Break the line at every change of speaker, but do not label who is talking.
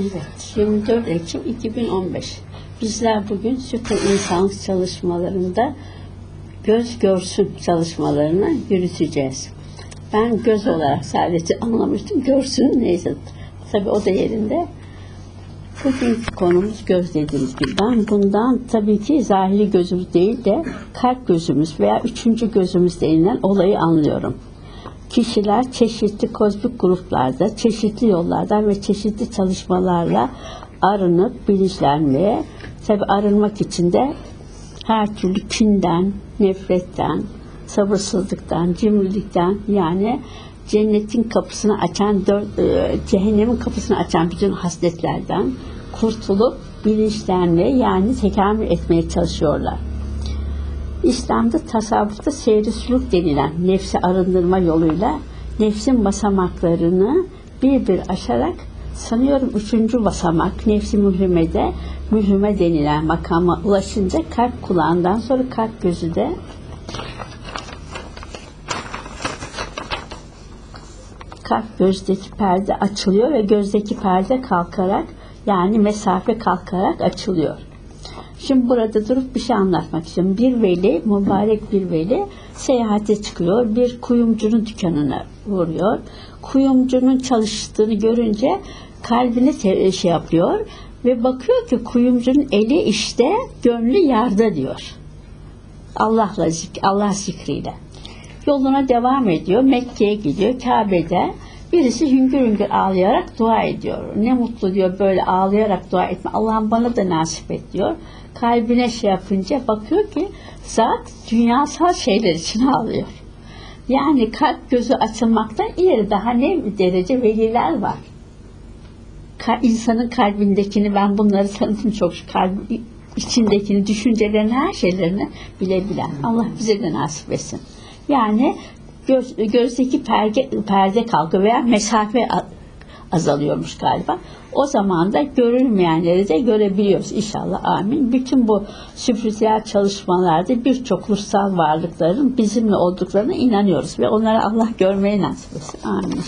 Evet, 24 Ekim 2015. Bizler bugün süper insanlık çalışmalarında göz görsün çalışmalarını yürüteceğiz. Ben göz olarak sadece anlamıştım. Görsün neyse. Tabii o da yerinde. Bugünkü konumuz göz dediğimiz gibi. Ben bundan tabii ki zahiri gözümüz değil de kalp gözümüz veya üçüncü gözümüz denilen olayı anlıyorum. Kişiler çeşitli kozmik gruplarda, çeşitli yollardan ve çeşitli çalışmalarla arınıp bilinçlenmeye, tabi arınmak için de her türlü kinden, nefretten, sabırsızlıktan, cimrilikten yani cennetin kapısını açan, e, cehennemin kapısını açan bütün hasletlerden kurtulup bilinçlenmeye yani tekamül etmeye çalışıyorlar. İslam'da tasavvufta seyri denilen nefsi arındırma yoluyla nefsin basamaklarını bir bir aşarak sanıyorum üçüncü basamak nefsi mührimede mührime denilen makama ulaşınca kalp kulağından sonra kalp gözü de kalp gözdeki perde açılıyor ve gözdeki perde kalkarak yani mesafe kalkarak açılıyor. Şimdi burada durup bir şey anlatmak istiyorum. Bir veli, mübarek bir veli seyahate çıkıyor. Bir kuyumcunun dükkanına vuruyor. Kuyumcunun çalıştığını görünce kalbine te- şey yapıyor ve bakıyor ki kuyumcunun eli işte, gönlü yarda diyor. Allah'la zik- Allah zikriyle. Yoluna devam ediyor. Mekke'ye gidiyor. Kabe'de birisi hüngür hüngür ağlayarak dua ediyor. Ne mutlu diyor böyle ağlayarak dua etme. Allah'ım bana da nasip et diyor. Kalbine şey yapınca bakıyor ki zat dünyasal şeyler için ağlıyor. Yani kalp gözü açılmaktan ileri daha ne derece veliler var. Ka- insanın kalbindekini ben bunları tanıdım çok şükür. Kalbi içindekini, düşüncelerini, her şeylerini bilebilen. Allah bize de nasip etsin. Yani göz, gözdeki perde, perde kalkıyor veya mesafe azalıyormuş galiba. O zaman da görülmeyenleri de görebiliyoruz inşallah. Amin. Bütün bu spiritüel çalışmalarda birçok ruhsal varlıkların bizimle olduklarına inanıyoruz ve onları Allah görmeye nasip etsin. Amin.